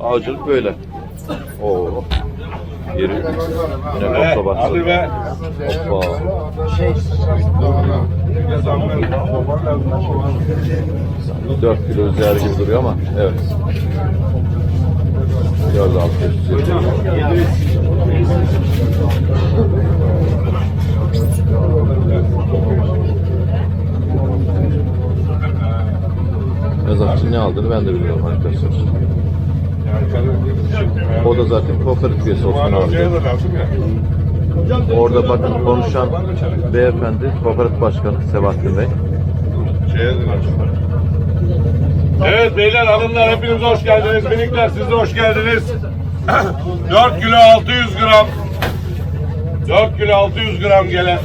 Avcılık böyle. Oo. Yeri başladı. hadi be. Hoppa. 4 kilo üzeri gibi duruyor ama evet. Gördü alt üstü. Mezatçı ne aldığını ben de bilmiyorum arkadaşlar. O da zaten kooperatif üyesi Osman abi. Orada bakın konuşan beyefendi kooperatif başkanı Sebahattin Bey. Evet beyler hanımlar hepiniz hoş geldiniz. Minikler siz de hoş geldiniz. 4 kilo 600 gram. 4 kilo 600 gram gelen.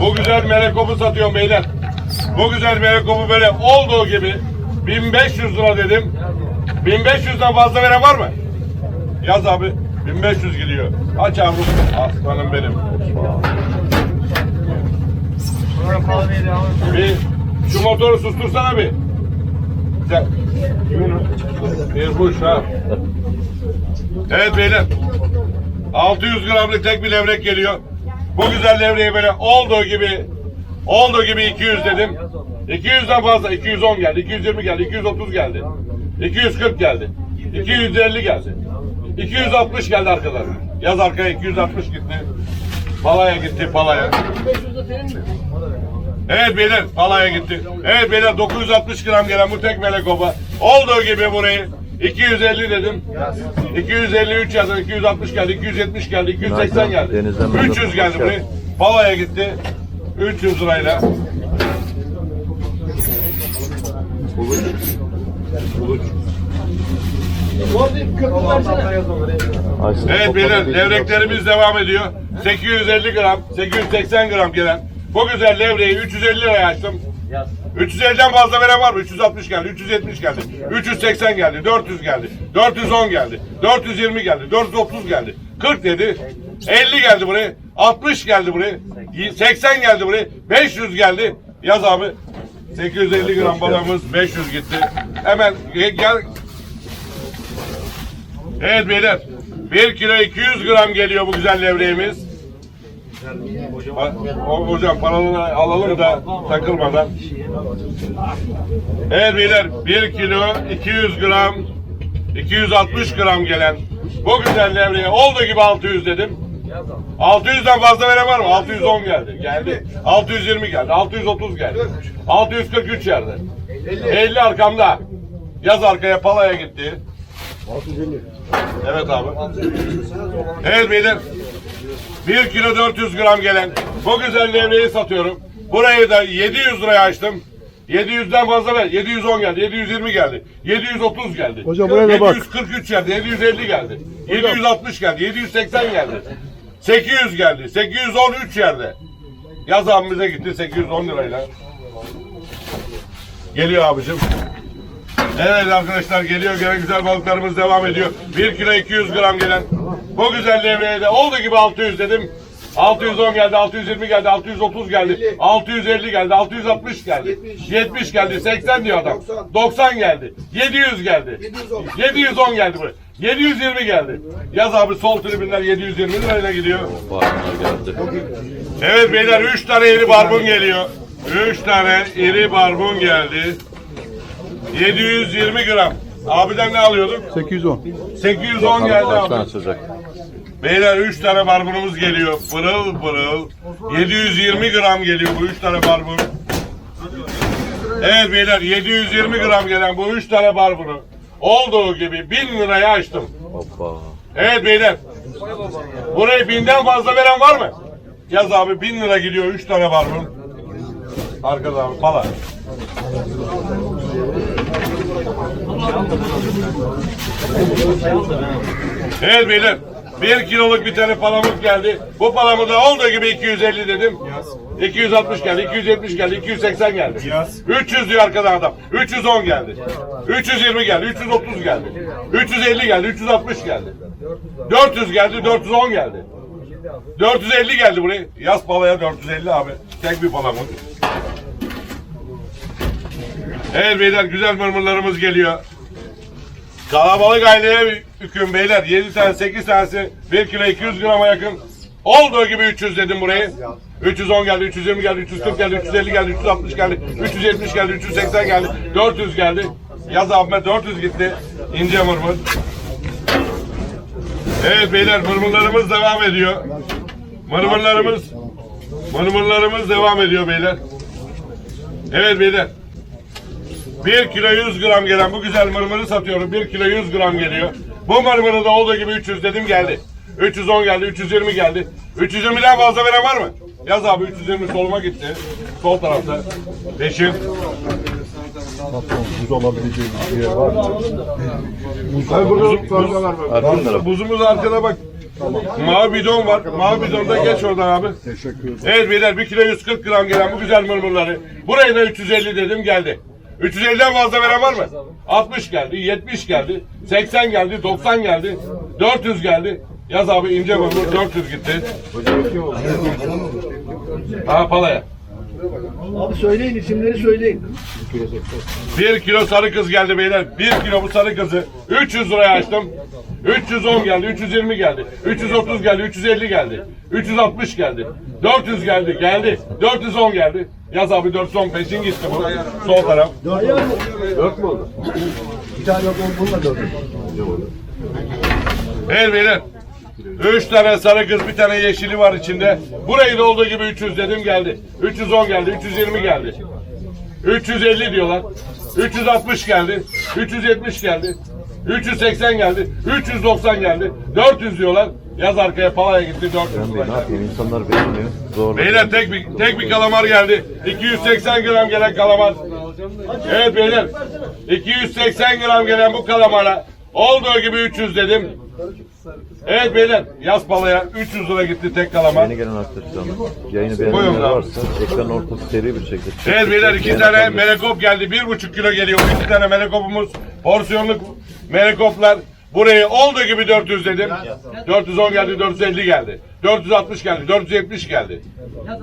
Bu güzel melekopu satıyorum beyler. Bu güzel melekopu böyle olduğu gibi 1500 lira dedim. 1500'den fazla veren var mı? Yaz abi. 1500 gidiyor. Aç abi. Aslanım benim. Bir şu motoru sustursana bir. Güzel. Bir kuş ha. Evet beyler. 600 gramlık tek bir levrek geliyor. Bu güzel levreği böyle olduğu gibi olduğu gibi 200 dedim. 200'den fazla 210 geldi, 220 geldi, 230 geldi. 240 geldi. 250 geldi. 260 geldi arkadan. Yaz arkaya 260 gitti. Balaya gitti, balaya. Evet beyler palaya gitti. Evet beyler 960 gram gelen bu tek melekoba. Olduğu gibi burayı 250 dedim. 253 yazdı, 260 geldi, 270 geldi, 280 geldi. Denizden ben de 300 geldi buraya. Palaya gitti. 300 lirayla. Evet beyler levreklerimiz devam ediyor. 850 gram, 880 gram gelen. Bu güzel levreyi 350 liraya açtım. 350'den fazla veren var mı? 360 geldi, 370 geldi, 380 geldi, 400 geldi, 410 geldi, 420 geldi, 430 geldi, 40 dedi, 50 geldi buraya, 60 geldi buraya, 80 geldi buraya, 500 geldi. Yaz abi. 850 gram balığımız 500 gitti. Hemen gel, Evet beyler. 1 kilo 200 gram geliyor bu güzel levreğimiz. Ha, O hocam paralarını alalım da takılmadan. Evet beyler 1 kilo 200 gram 260 gram gelen bu güzel levreye olduğu gibi 600 dedim. 600'den fazla veren var mı? 610 geldi. Geldi. 620 geldi. 630 geldi. 643 yerde. 50 arkamda. Yaz arkaya palaya gitti. Evet abi. Evet beyler. 1 kilo 400 gram gelen bu güzel levreyi satıyorum. Burayı da 700 liraya açtım. 700'den fazla ver. 710 geldi, 720 geldi, 730 geldi. Hocam buraya bak. 743 geldi, 750 geldi, 760 geldi, 780 geldi. 800 geldi, 813 yerde. Yaz abimize gitti 810 lirayla. Geliyor abicim. Evet arkadaşlar geliyor gene güzel balıklarımız devam ediyor. 1 kilo 200 gram gelen bu güzel levreye de olduğu gibi 600 dedim. 610 geldi, 620 geldi, 630 geldi, 650 geldi, 660 geldi, 70 geldi, 80 diyor adam. 90 geldi, 700 geldi, 710 geldi bu. 720 geldi. Yaz abi sol tribünler 720 lirayla gidiyor. Evet beyler 3 tane iri barbun geliyor. 3 tane iri barbun geldi. 720 gram. Abiden ne alıyorduk? 810. 810 geldi abi. Beyler 3 tane barbunumuz geliyor. Pırıl pırıl. 720 gram geliyor bu 3 tane barbun. Evet beyler 720 gram gelen bu 3 tane barbunu olduğu gibi 1000 liraya açtım. Evet beyler. Buraya binden fazla veren var mı? Yaz abi bin lira gidiyor üç tane var bunun. Arkada abi pala. Evet beyler. Bir kiloluk bir tane palamut geldi. Bu palamut da olduğu gibi 250 dedim. 260 geldi, 270 geldi, 280 geldi. 300 diyor arkadan adam. 310 geldi. 320 geldi, 330 geldi. 350 geldi, 360 geldi. 400 geldi, 410 geldi. 450 geldi buraya. Yaz palaya 450 abi. Tek bir palamut. Evet beyler güzel mırmırlarımız geliyor. Kalabalık aileye hüküm beyler. 7 tane 8 tanesi 1 kilo 200 grama yakın. Olduğu gibi 300 dedim burayı. 310 geldi, 320 geldi, 340 geldi, 350 geldi, 360 geldi, 370 geldi, 380 geldi, 400 geldi. Yaz abime 400 gitti. İnce mırmır. Evet beyler mırmırlarımız devam ediyor. Mırmırlarımız mırmırlarımız devam ediyor beyler. Evet beyler. 1 kilo 100 gram gelen bu güzel mırmırı satıyorum. 1 kilo 100 gram geliyor. Bu mırmırı da olduğu gibi 300 dedim geldi. 310 geldi, 320 geldi. 320'den fazla veren var mı? Yaz abi 320 soluma gitti. Sol tarafta. Peşin. Buz alabileceğimiz bir yer var mı? Abi burada buz, Arka taraf. buzumuz arkada bak. Mavi bidon var. Mavi bidonda geç oradan abi. Teşekkür ederim. Evet beyler 1 kilo 140 gram gelen bu güzel mırmırları. Buraya da 350 dedim geldi. 350'den fazla veren var mı? 60 geldi, 70 geldi, 80 geldi, 90 geldi, 400 geldi. Yaz abi ince mırmır 400 gitti. Aha palaya. Abi söyleyin isimleri söyleyin. 1 kilo sarı kız geldi beyler. 1 kilo bu sarı kızı 300 liraya açtım. 310 geldi, 320 geldi, 330 geldi, 350 geldi, 360 geldi, 400 geldi, geldi, 410 geldi. Yaz abi 410 peşin gitti bu. Sol taraf. Dört mü oldu? Bir tane yok bununla dört. Evet beyler. 3 tane sarı kız, bir tane yeşili var içinde. Burayı da olduğu gibi 300 dedim geldi. 310 geldi, 320 geldi. 350 diyorlar. 360 geldi. 370 geldi. 380 geldi. 390 geldi. 400 diyorlar. Yaz arkaya palaya gitti 400 Ben de ne lira. yapayım insanlar beğenmiyor. Zor. Beyler tek bir tek bir kalamar geldi. 280 gram gelen kalamar. Evet beyler. 280 gram gelen bu kalamara olduğu gibi 300 dedim. Evet beyler yaz palaya 300 lira gitti tek kalamar. Yeni gelen arkadaşlar. Yayını Buyurun beğenenler abi. varsa ekran ortası seri bir şekilde. Evet beyler iki tane melekop geldi. Bir buçuk kilo geliyor. Bu iki tane melekopumuz. Porsiyonluk melekoplar. Burayı olduğu gibi 400 dedim. 410 geldi, 450 geldi. 460 geldi, 470 geldi.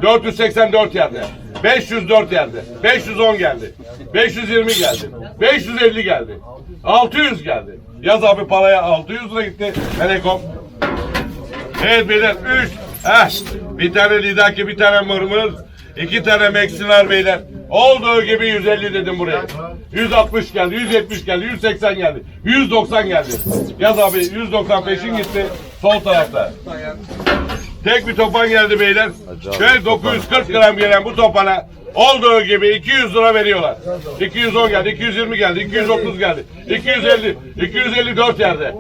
484 yerde. 504 yerde. 510 geldi. 520 geldi. 550 geldi. 600 geldi. Yaz abi paraya 600 lira gitti. Melekop. Evet beyler 3. Heh, bir tane lidaki bir tane mırmır. iki tane meksinar beyler. Olduğu gibi 150 dedim buraya. 160 geldi, 170 geldi, 180 geldi, 190 geldi. Yaz abi 190 peşin gitti sol tarafta. Tek bir topan geldi beyler. Şöyle 940 gram gelen bu topana olduğu gibi 200 lira veriyorlar. 210 geldi, 220 geldi, 230 geldi, 250, 254 yerde.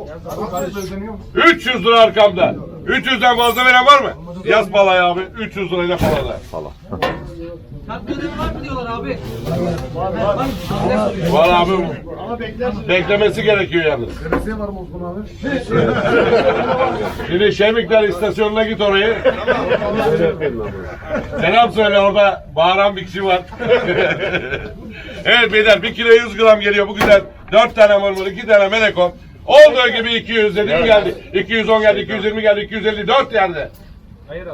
300 lira arkamda. 300'den fazla veren var mı? Yaz palaya abi. 300 lirayla palada. Falan. Hakkınız var mı diyorlar abi? Var abi. Beklemesi gerekiyor yalnız. Şimdi Şemikler istasyonuna git orayı. Selam söyle orada bağıran bir kişi var. evet beyler 1 kilo 100 gram geliyor bu güzel. 4 tane mırmır 2 tane melekon. Olduğu gibi 200 dedim geldi. 210 geldi, 220 geldi, 254 yerde.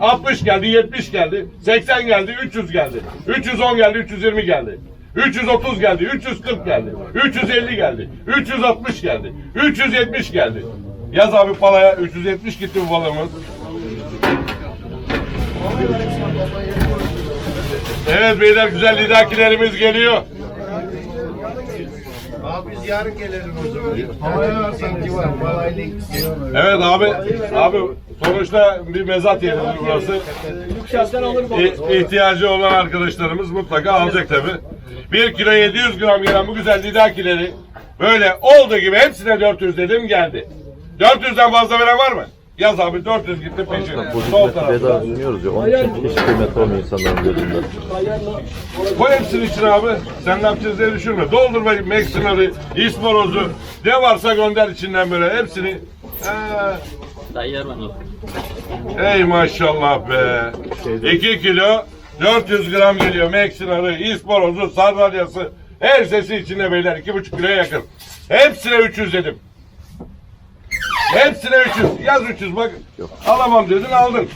60 geldi, 70 geldi, 80 geldi, 300 geldi. 310 geldi, 320 geldi. 330 geldi, 340 geldi, 350 geldi, 360 geldi, 370 geldi. Yaz abi palaya 370 gitti bu balığımız. Evet beyler güzel lidakilerimiz geliyor. Abi biz yarın gelelim o zaman. Havaya sanki var. Kolaylık. Evet abi, abi sonuçta bir mezat yeridir burası. Yükselten alır mı? İ- ihtiyacı olan arkadaşlarımız mutlaka alacak tabi. 1 kilo 700 gram gelen bu güzel lidakileri böyle olduğu gibi hepsine 400 dedim geldi. 400'den fazla veren var mı? Yaz abi 400 gitti peşin. Sol hizmeti bedava tarafta. sunuyoruz ya. Onun için hiç kıymet olmuyor insanların gözünde. Koy hepsini içine abi. Sen ne yapacağız diye düşünme. Doldur bakayım Meksinar'ı, İspanozu. Ne varsa gönder içinden böyle hepsini. Ha. Ey maşallah be. 2 kilo 400 gram geliyor Meksinar'ı, İspanozu, sardalyası. Her sesi içinde beyler. 2,5 kiloya yakın. Hepsine 300 dedim. Hepsine 300. Yaz 300 bak. Alamam dedin aldın.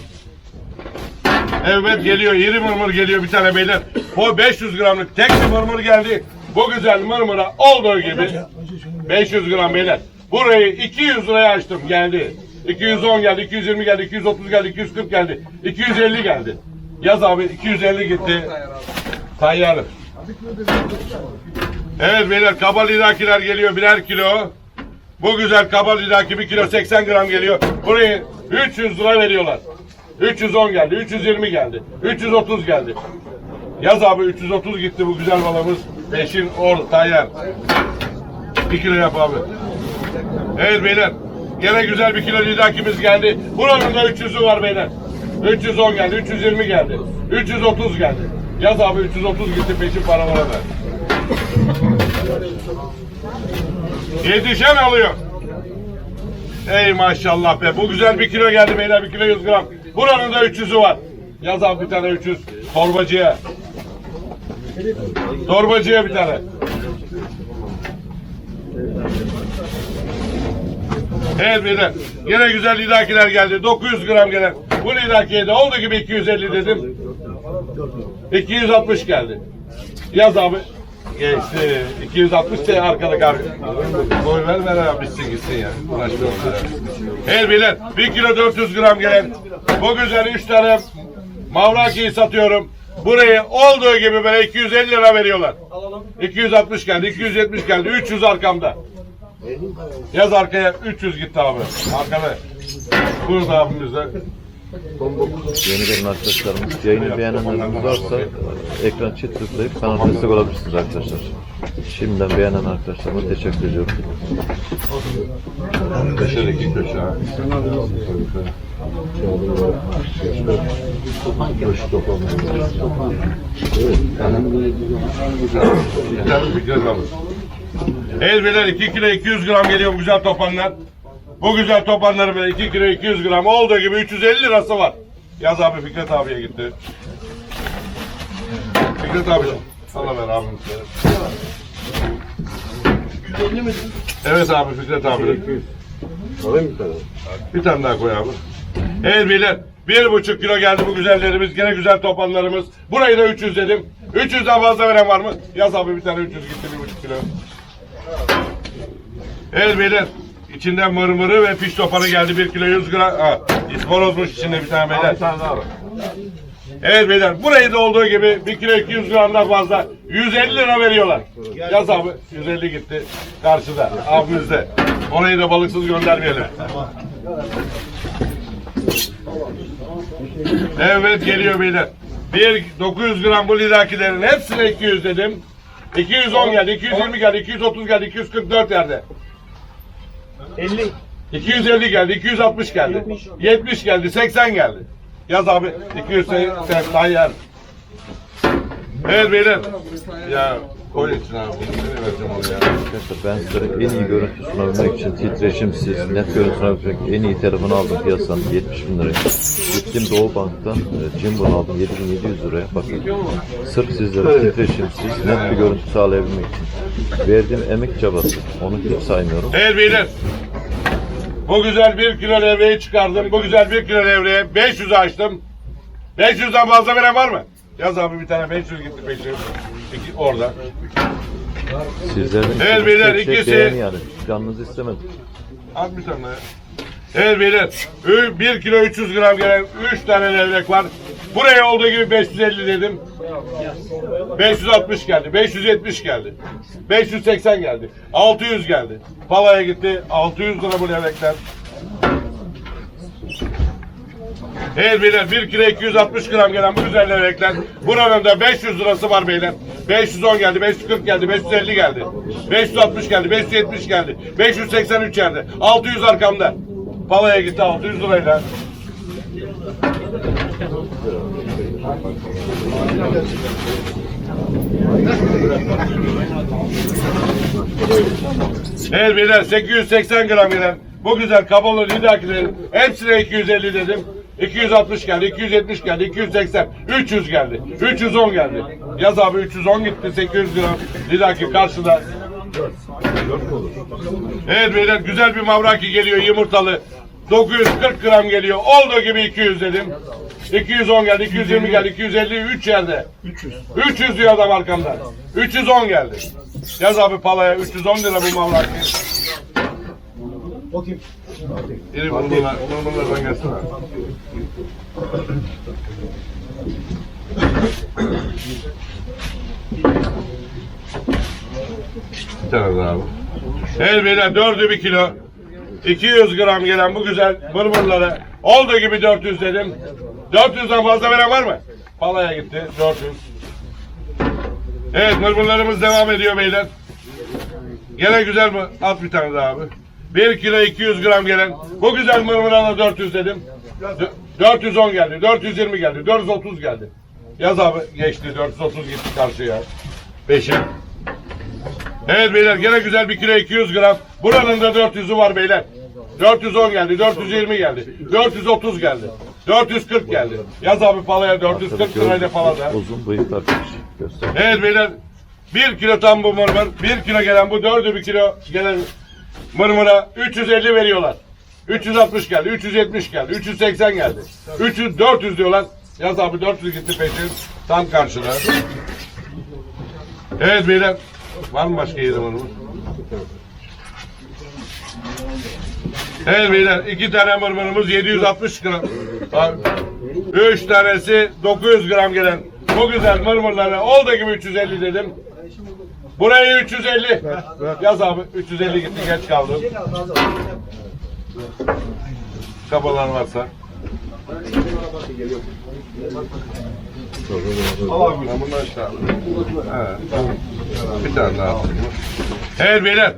Evet geliyor. İri mırmır geliyor bir tane beyler. O 500 gramlık tek bir mırmır geldi. Bu güzel mırmıra olduğu gibi 500 gram beyler. Burayı 200 liraya açtım geldi. 210 geldi, 220 geldi, 230 geldi, 240 geldi, 250 geldi. Yaz abi 250 gitti. Tayyarım. Evet beyler kaba lidakiler geliyor birer kilo. Bu güzel kaba lidaki 1 kilo 80 gram geliyor. Burayı 300 lira veriyorlar. 310 geldi, 320 geldi, 330 geldi. Yaz abi 330 gitti bu güzel balımız. Peşin or tayyar. 1 kilo yap abi. Evet beyler. Gene güzel bir kilo lidakimiz geldi. Buranın da 300'ü var beyler. 310 geldi, 320 geldi, 330 geldi. Yaz abi 330 gitti peşin paralara ver. Yetişen alıyor. Ey maşallah be. Bu güzel bir kilo geldi beyler. Bir kilo 100 gram. Buranın da 300'ü var. Yaz abi bir tane 300. Torbacıya. Torbacıya bir tane. Evet beyler. Yine güzel lidakiler geldi. 900 gram gelen. Bu lidakiye de olduğu gibi 250 dedim. 260 geldi. Yaz abi. Geçti. 260 de arkada abi. Boy ver ver abi bitsin gitsin ya. Uğraşmayalım. Evet beyler. 1 kilo 400 gram gelen. Bu güzel 3 tane Mavraki'yi satıyorum. Burayı olduğu gibi böyle 250 lira veriyorlar. 260 geldi, 270 geldi, 300 arkamda. Yaz arkaya 300 gitti abi. Arkada. Burada abimizde. Yeni gelen arkadaşlarımız, yayını beğenenlerimiz varsa ekran çift tıklayıp kanala destek olabilirsiniz arkadaşlar. Şimdiden beğenen arkadaşlarıma teşekkür ediyorum. Köşedeki köşe. ha. Güzel bir göz. El beyler 2 kilo 200 gram geliyor bu güzel topanlar. Bu güzel topanları böyle 2 kilo 200 gram olduğu gibi 350 lirası var. Yaz abi Fikret abiye gitti. Fikret abi. Allah ver abim. Evet abi Fikret abi. Alayım bir tane. Bir tane daha koy abi. Evet beyler. Bir buçuk kilo geldi bu güzellerimiz. Gene güzel topanlarımız. Burayı da 300 dedim. 300'den fazla veren var mı? Yaz abi bir tane 300 gitti bir buçuk kilo. Evet beyler. İçinden mırmırı ve piş topanı geldi. 1 kilo 100 gram. Ha, isparozmuş içinde bir tane beyler. Bir tane daha var. Evet beyler. Burayı da olduğu gibi 1 kilo 200 gramdan fazla 150 lira veriyorlar. Yaz abi 150 gitti. Karşıda. Abimizde. Orayı da balıksız göndermeyelim. Evet geliyor beyler. Bir 900 gram bu lidakilerin hepsine 200 dedim. 210 geldi, 220 geldi, 230 geldi, 244 yerde. 50. 250 geldi, 260 geldi, 70 geldi, 80 geldi. Yaz abi 280 tayyar. Evet beyler. Ya koy içine abi. bunu. Ne vereceğim onu ya? Arkadaşlar ben sizlere en iyi görüntü sunabilmek için titreşimsiz, net görüntü sunabilmek için en iyi telefonu aldım piyasadan 70 bin liraya. Gittim Doğu Bank'tan e, Jimbo'nu aldım 7700 liraya. Bakın sırf sizlere titreşimsiz, net bir görüntü sağlayabilmek için. Verdiğim emek çabası. Onu hiç saymıyorum. Evet beyler. Bu güzel bir kilo levreyi çıkardım. Bu güzel bir kilo levreye 500 açtım. 500'den fazla veren var mı? Yaz abi bir tane 500 gitti peşin. İki, orada. Sizlerin Evet beyler, ikisi- yani. Canınızı istemedim. Az bir tane. Evet beyler. 1 kilo 300 gram gelen 3 tane levrek var. Buraya olduğu gibi 550 dedim. 560 geldi. 570 geldi. 580 geldi. 600 geldi. Palaya gitti. 600 lira bu levrekler. Evet beyler 1 kilo 260 gram gelen bu güzel levrekler. Buranın da 500 lirası var beyler. 510 geldi, 540 geldi, 550 geldi. 560 geldi, 570 geldi. 583 yerde. 600 arkamda. Palaya gitti 600 lirayla. Evet beyler 880 gram gelen bu güzel kabalı lidakilerin hepsine 250 dedim. 260 geldi, 270 geldi, 280, 300 geldi, 310 geldi. Yaz abi 310 gitti, 800 gram lidaki karşıda. Evet beyler güzel bir mavraki geliyor yumurtalı. 940 gram geliyor. Olduğu gibi 200 dedim. 210 geldi, 220 geldi, 250, 3 yerde. 300. 300 diyor adam arkamda. 310 geldi. Yaz abi palaya 310 lira bu mavlaki. O? İri bunlar, bunlardan gelsin abi. Bir tane daha abi. Evet beyler dördü bir kilo. 200 gram gelen bu güzel mırmırlara olduğu gibi 400 dedim. 400'den fazla veren var mı? Palaya gitti 400. Evet mırmırlarımız devam ediyor beyler. Gene güzel mi? At bir tane daha abi. 1 kilo 200 gram gelen bu güzel mırmırana 400 dedim. Dö- 410 geldi, 420 geldi, 430 geldi. Yaz abi geçti, 430 gitti karşıya. Beşim. Evet beyler gene güzel 1 kilo 200 gram. Buranın da 400'ü var beyler. 410 geldi, 420 geldi, 430 geldi, 440 geldi. Yaz abi palaya 440 lirayla palada. Uzun bıyıklar göster. Evet beyler. 1 kilo tam bu mırmır. 1 kilo gelen bu 4'ü 1 kilo gelen mırmıra 350 veriyorlar. 360 geldi, 370 geldi, 380 geldi. 300, 400 diyorlar. Yaz abi 400 gitti peşin. Tam karşıda. Evet beyler. Var mı başka yeri mırmır? Evet beyler iki tane mırmırımız 760 gram. Üç tanesi 900 gram gelen bu güzel mırmırları olduğu gibi 350 dedim. Burayı 350. Yaz abi 350 gitti geç kaldım. Kabalar varsa. Al abi bunlar işte abi. Evet. Bir tane daha. Evet beyler.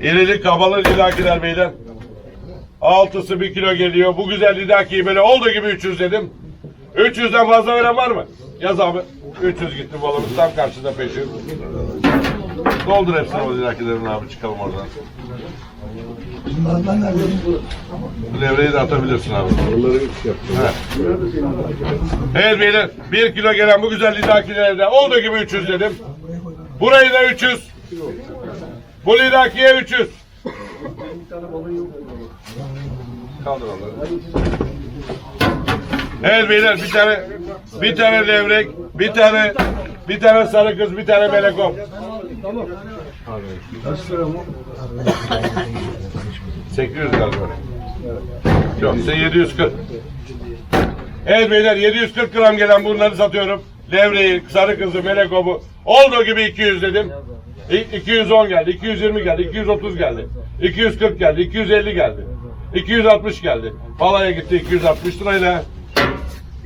İrili kabalı lidakiler beyler. Altısı bir kilo geliyor. Bu güzel lidakiyi böyle olduğu gibi 300 dedim. 300'den fazla veren var mı? Yaz abi. 300 gitti balımız tam karşıda peşin. Doldur hepsini o lidakilerin abi çıkalım oradan. Bu levreyi de atabilirsin abi. Onları üç. Evet beyler 1 kilo gelen bu güzel lidakilerde olduğu gibi 300 dedim. Burayı da 300. Bu lidakiye 300. Kaldır onları. Evet beyler bir tane bir tane levrek, bir tane bir tane sarı kız, bir tane melekom. 800 galiba. Yok, size 740. Evet beyler 740 gram gelen bunları satıyorum. Levreyi, sarı kızı, melekobu. Olduğu gibi 200 dedim. İ- 210 geldi, 220 geldi, 230 geldi. 240 geldi, 250 geldi. 260 geldi. Palaya gitti 260 lirayla.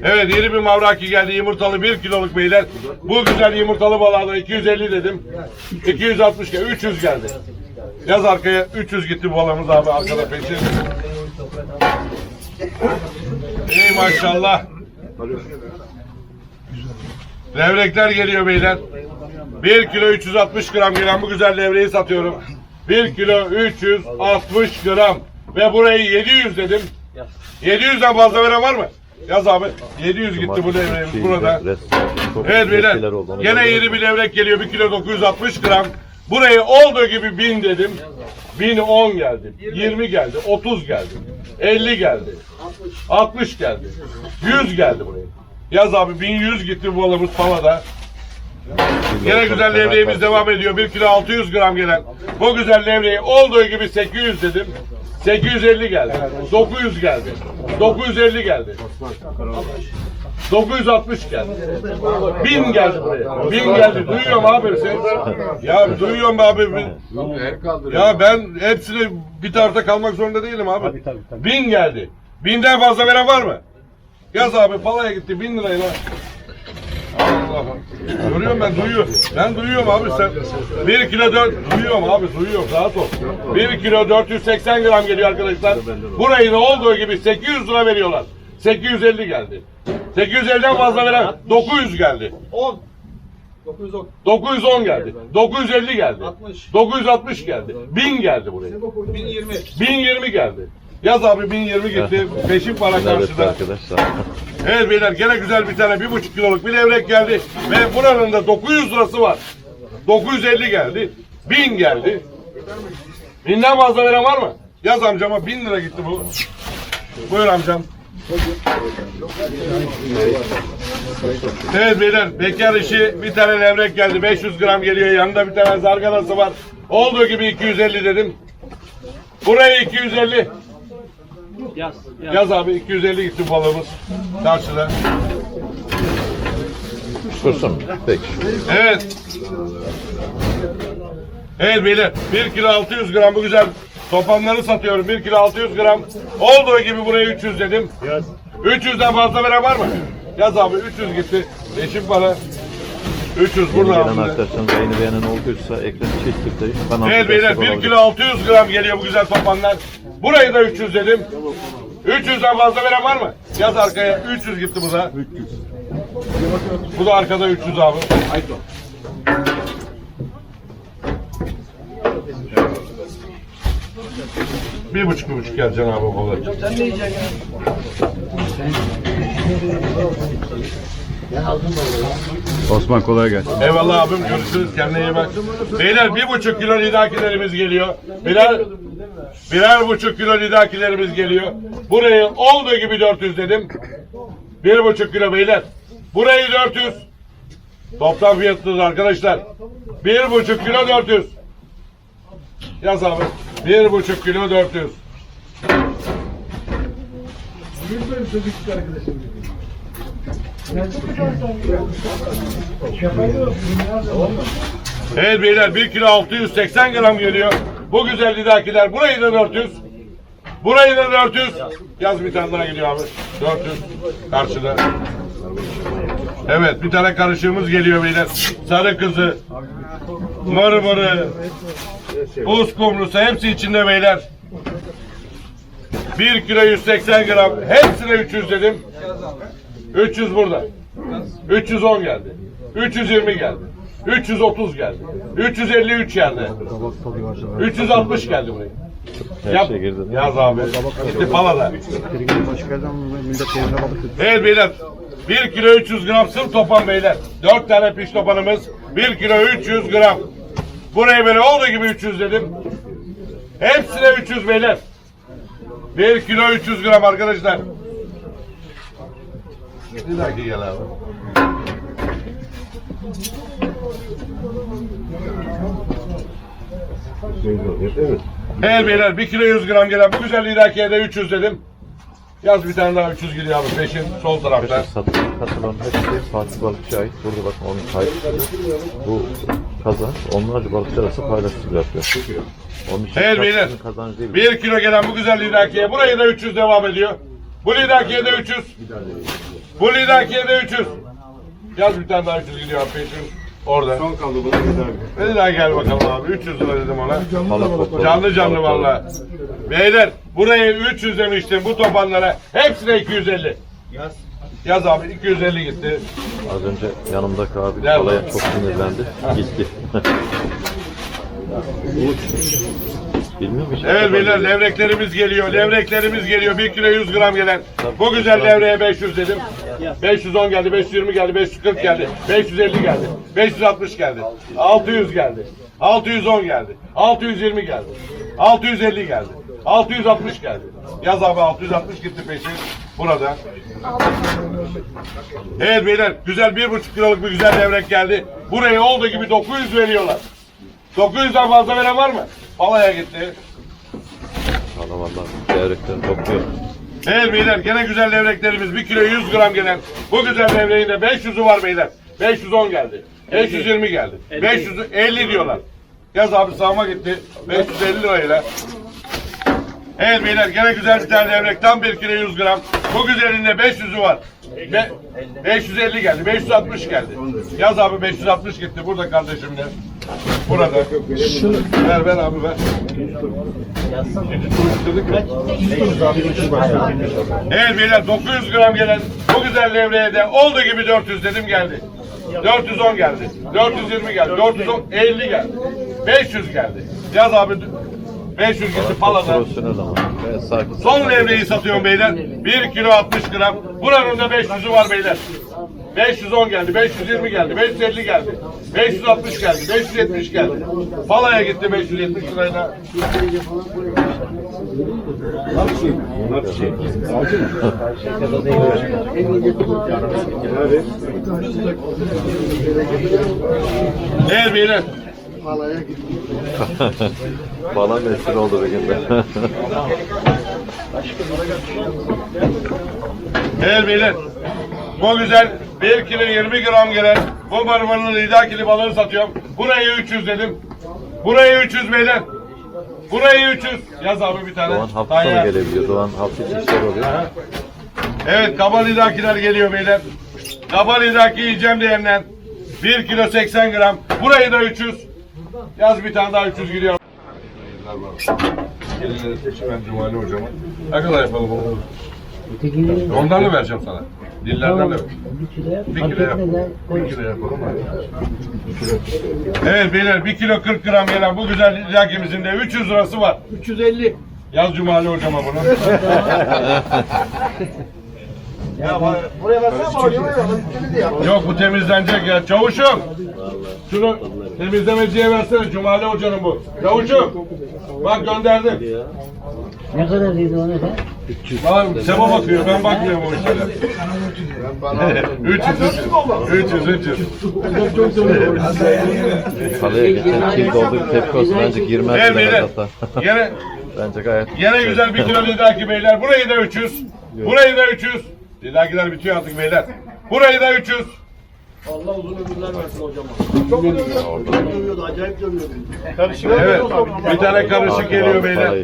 Evet yeni bir mavraki geldi yumurtalı 1 kiloluk beyler. Bu güzel yumurtalı balığa da 250 dedim. 260 geldi, 300 geldi. Yaz arkaya 300 gitti bu balığımız abi arkada peşin. İyi maşallah. Levrekler geliyor beyler. 1 kilo 360 gram gelen bu güzel levreyi satıyorum. 1 kilo 360 gram. Ve burayı 700 dedim. 700'den fazla veren var mı? Yaz abi. 700 gitti bu levreğimiz burada. Evet beyler. Gene yeni bir levrek geliyor. 1 kilo 960 gram. Burayı olduğu gibi 1000 dedim. 1010 geldi. 20 geldi. 30 geldi. 50 geldi. 60 geldi. 100 geldi buraya. Yaz abi 1100 gitti bu balımız palada. Gene güzel levreğimiz devam ediyor. 1 kilo 600 gram gelen. Bu güzel levreği olduğu gibi 800 dedim. 850 geldi. 900 geldi. 950 geldi. 960 geldi. 1000 geldi buraya. 1000 geldi. Duyuyorum abi sen. Ya duyuyorum abi. Ya ben hepsini bir tarafta kalmak zorunda değilim abi. 1000 geldi. 1000'den fazla veren var mı? Yaz abi palaya gitti 1000 lirayla. Allah'ım. Görüyorum ben duyuyorum. Ben duyuyorum abi sen. 1 kilo 4 duyuyorum abi duyuyorum rahat ol. 1 kilo 480 gram geliyor arkadaşlar. Burayı da olduğu gibi 800 lira veriyorlar. 850 geldi. 850'den fazla veren 900 geldi. 10. 910. 910 geldi. 950 geldi. 60. 960 geldi. 1000 geldi buraya. 1020. 1020 geldi. Yaz abi 1020 gitti. Peşin para karşıda. arkadaşlar. Evet beyler gene güzel bir tane bir buçuk kiloluk bir levrek geldi ve buranın da 900 lirası var. 950 geldi. 1000 geldi. Binden fazla veren var mı? Yaz amcama bin lira gitti bu. Buyur amcam. Evet beyler bekar işi bir tane levrek geldi 500 gram geliyor yanında bir tane zarganası var. Olduğu gibi 250 dedim. Buraya 250. Yaz. Yaz abi 250 gitti balığımız. Karşıda. Dursun. Peki. Evet. Evet beyler 1 kilo 600 gram bu güzel topanları satıyorum 1 kilo 600 gram olduğu gibi buraya 300 dedim. Yaz. 300'den fazla veren var mı? Yaz abi 300 gitti. Beşim para. 300 Yeni burada gelen abi. arkadaşlarınız yayını beğenen olduysa ekran çift tıklayın. Kanalımıza Evet beyler destek 1 olabilir. kilo 600 gram geliyor bu güzel topanlar. Burayı da 300 dedim. 300'den fazla veren var mı? Yaz arkaya 300 gitti bu da. 300. Bu da arkada 300 abi. Bir buçuk bir buçuk geleceksin abi o kola. Osman kolay gelsin. Eyvallah abim görüşürüz kendine iyi bak. Beyler bir buçuk kilo lidakilerimiz geliyor. Birer, birer buçuk kilo lidakilerimiz geliyor. Burayı olduğu gibi 400 dedim. Bir buçuk kilo beyler. Burayı 400. Toplam fiyatınız arkadaşlar. Bir buçuk kilo 400. Yaz abi. Bir buçuk kilo 400. Evet beyler 1 kilo 680 gram geliyor. Bu güzel lidakiler. Burayı da 400. Burayı da 400. Yaz bir tane daha geliyor abi. 400. Karşıda. Evet bir tane karışığımız geliyor beyler. Sarı kızı. Mırı mırı. Buz kumrusu hepsi içinde beyler. 1 kilo 180 gram. Hepsine 300 dedim. 300 burada. 310 geldi. 320 geldi. 330 geldi. 353 geldi. 360 geldi buraya. Her Yap. şey girdi. Yaz abi. Gitti palada. Evet beyler. 1 kilo 300 gram sırf topan beyler. 4 tane piş topanımız. 1 kilo 300 gram. Buraya böyle olduğu gibi 300 dedim. Hepsine 300 beyler. 1 kilo 300 gram arkadaşlar. Bir dakika gel abi. Evet. Evet beyler 1 kilo 100 gram gelen bu güzel idakiye de 300 dedim. Yaz bir tane daha 300 gidiyor abi peşin sol tarafta. Satılan katılan hepsi Fatih Balıkçı ait. Burada bakın onun kayıtları. Bu kazanç onlarca balıkçı arası paylaşım yapıyor. Onun için Evet beyler. kazancı değil. 1 kilo gelen bu güzel lidakiye burayı da 300 devam ediyor. Bu lidakiye de 300. Bu lidakiye de 300. Yaz bir tane daha 300 gidiyor abi peşin. Orada. Son kaldı buna kadar. Bir daha gel bakalım abi. 300 lira dedim ona. Canlı canlı valla. Beyler buraya 300 demiştim bu topanlara. Hepsine 250. Yaz. Yaz abi 250 gitti. Az önce yanımdaki abi Nerede? olaya çok sinirlendi. Gitti. Bilmiyor musun? Evet beyler levreklerimiz geliyor. Levreklerimiz geliyor. 1 kilo 100 gram gelen. Bu güzel levreye 500 dedim. 510 geldi, 520 geldi, 540 geldi, 550 geldi, 560 geldi, 600 geldi, 610 geldi, 620 geldi, 650 geldi, 660 geldi. Yaz abi 660 gitti peşin burada. Evet beyler güzel bir buçuk kiloluk bir güzel levrek geldi. Buraya olduğu gibi 900 veriyorlar. 900'den fazla veren var mı? Alaya gitti. Valla valla devrekten topluyor. Evet beyler gene güzel levreklerimiz 1 kilo 100 gram gelen bu güzel levreğin de 500'ü var beyler. 510 geldi. 520 geldi. 550 diyorlar. Yaz abi sağıma gitti. 550 lirayla. Evet beyler gene güzel bir tane levrek tam 1 kilo 100 gram. Bu güzelinde 500'ü var. Be 550 geldi. 560 geldi. Yaz abi 560 gitti burada kardeşimle. Burada. Ver ver abi ver. Evet beyler 900 gram gelen bu güzel levreye de olduğu gibi 400 dedim geldi. 410 geldi. 420 geldi. 450 geldi. 500 geldi. Yaz abi 500 gitti palada. Profesyonel ama. Evet, sakin. Son levreyi satıyorum beyler. 1 kilo 60 gram. Buranın da 500'ü var beyler. 510 geldi, 520 geldi, 550 geldi, 560 geldi, 570 geldi. Palaya gitti 570 lirayla. Evet beyler. Bana meşhur oldu bir günde. Evet beyler. Bu güzel 1 kilo 20 gram gelen bu barbarının lidakili balığını satıyorum. Burayı 300 dedim. Burayı 300 beyler. Burayı 300. Yaz abi bir tane. Doğan hafta Tayyar. gelebiliyor. Doğan hafta içi işler oluyor. Evet kaba lidakiler geliyor beyler. Kaba lidaki yiyeceğim diyenler. 1 kilo 80 gram. Burayı da 300. Yaz bir tane daha 300 gidiyor. Gelinleri seçim ben Cumali hocama. Ne kadar yapalım onu? Ondan da vereceğim sana. Dillerden de ver. Bir kilo yap. Bir kilo yapalım. Evet beyler 1 kilo 40 gram gelen bu güzel lidakimizin de 300 lirası var. 350. Yaz Cumali hocama bunu. Buraya oraya ver. Üstünü de yap. Yok bu temizlenecek ya. Çavuşum. Şunu temizlemeciye versene. Cumali Hoca'nın bu. Çavuşum. Bak gönderdim. Ne kadar dedi ona sen? Var, Seba bakıyor. Ben bakmıyorum o işlere. 300 300 300 300. Kaleye geçen kim doldu tepki olsun. Bence girmez beyler. hatta. Yine, Bence gayet. yine güzel bir kilo lidaki beyler. Burayı da 300. Burayı da 300. Lidakiler bitiyor artık beyler. Burayı da 300. Allah uzun ömürler versin hocama. Çok dövüyordu. Acayip dövüyordu. Karışık. Evet. Bir tane karışık geliyor beyler.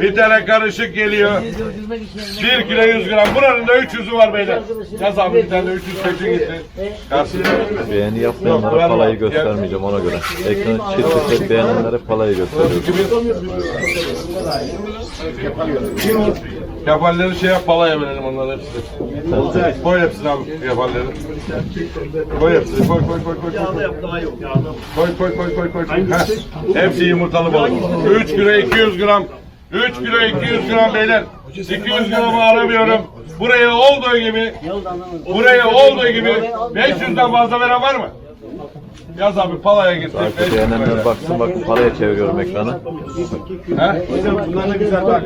Bir tane karışık geliyor. 1 kilo 100 gram. Buranın da 300'ü var beyler. Yaz abi bir tane 300 peşin gitti. Karşıya. Beğeni yapmayanlara palayı göstermeyeceğim ona göre. Ekranı çift beğenenlere palayı gösteriyorum. Kefalleri şey yap palaya verelim onların hepsini. Koy hepsini abi kefalleri. Koy hepsini koy koy koy koy. Yağda yap daha yok. Yağda. Koy koy koy koy koy. Heh. Hepsi yumurtalı balık. 3 kilo 200 gram. 3 kilo 200 gram beyler. 200 gramı aramıyorum. Buraya olduğu gibi buraya olduğu gibi 500'den fazla veren var mı? Yaz abi palaya gittik. Artık 500 beğenenler baksın bak paraya çeviriyorum ekranı. He? Hocam bunlar da güzel bak.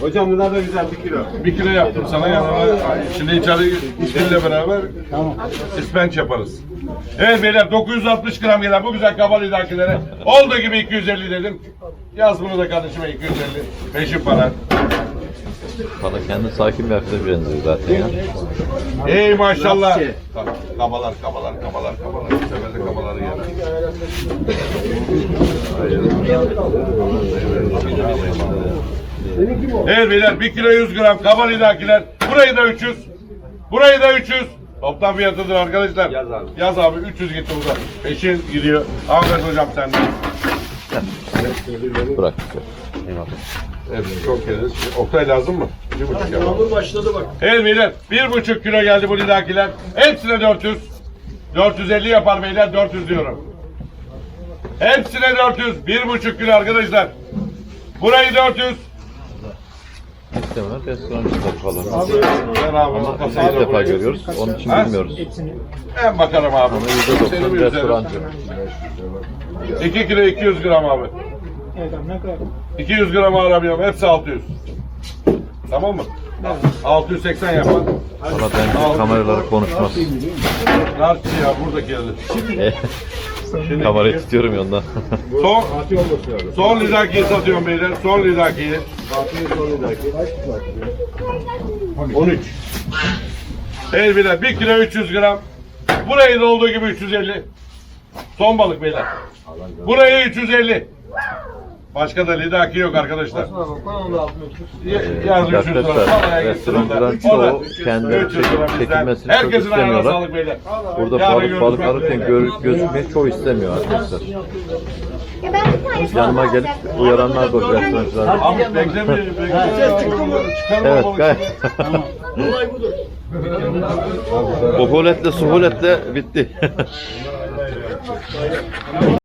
Hocam bunlar da güzel bir kilo. Bir kilo yaptım sana yanına. Şimdi içeri içeriyle beraber ispenç yaparız. Evet beyler 960 gram gelen bu güzel kabal idakilere olduğu gibi 250 dedim. Yaz bunu da kardeşime 250. Peşin para. Pala kendi sakin bir harfle benziyor zaten ya. Ey maşallah. Kabalar kabalar kabalar kabalar. Bu sefer de kabaları yener. Evet beyler 1 kilo 100 gram kabal idakiler. Burayı da 300. Burayı da 300. Toplam fiyatıdır arkadaşlar. Yaz abi. Yaz abi 300 gitti burada. Peşin gidiyor. Ahmet hocam sende. Bırak. Evet çok yeriz. Oktay lazım mı? Bir buçuk yapalım. Yağmur başladı bak. Evet beyler bir buçuk kilo geldi bu lidakiler. Hepsine 400. 450 yapar beyler 400 diyorum. Hepsine 400. Bir buçuk kilo arkadaşlar. Burayı 400. İstemeler restorancılar falan. Ben abi Ama kasayı ilk defa görüyoruz. Onun için Ha? bilmiyoruz. Ben bakarım abi. Ama %90 Senin üzerine. restorancı. 2 kilo 200 gram abi. 200 gram aramıyorum. Hepsi 600. Tamam mı? 680 yapar. Ama bence kameraları konuşmaz. Narçı ya buradaki yerde. Kamerayı tutuyorum ya ondan. Son, son lidakiyi satıyorum beyler. Son lidakiyi. 13. Evet beyler 1 kilo 300 gram. Burayı da olduğu gibi 350. Son balık beyler. Burayı 350. Başka da lidaki yok arkadaşlar. Ya- Yaz 300 lira. Arkadaşlar restorancılar çoğu kendileri 300 lira çekim, çekilmesini çok Herkesin ayağına istemiyorlar. sağlık beyler. Burada balık balık alırken gör, gözükmeyi çoğu istemiyor arkadaşlar. Ya ben bir tane Yanıma gelip uyaranlar da oluyor restorancılar. Evet gayet. Olay budur. Buhuletle suhuletle bitti.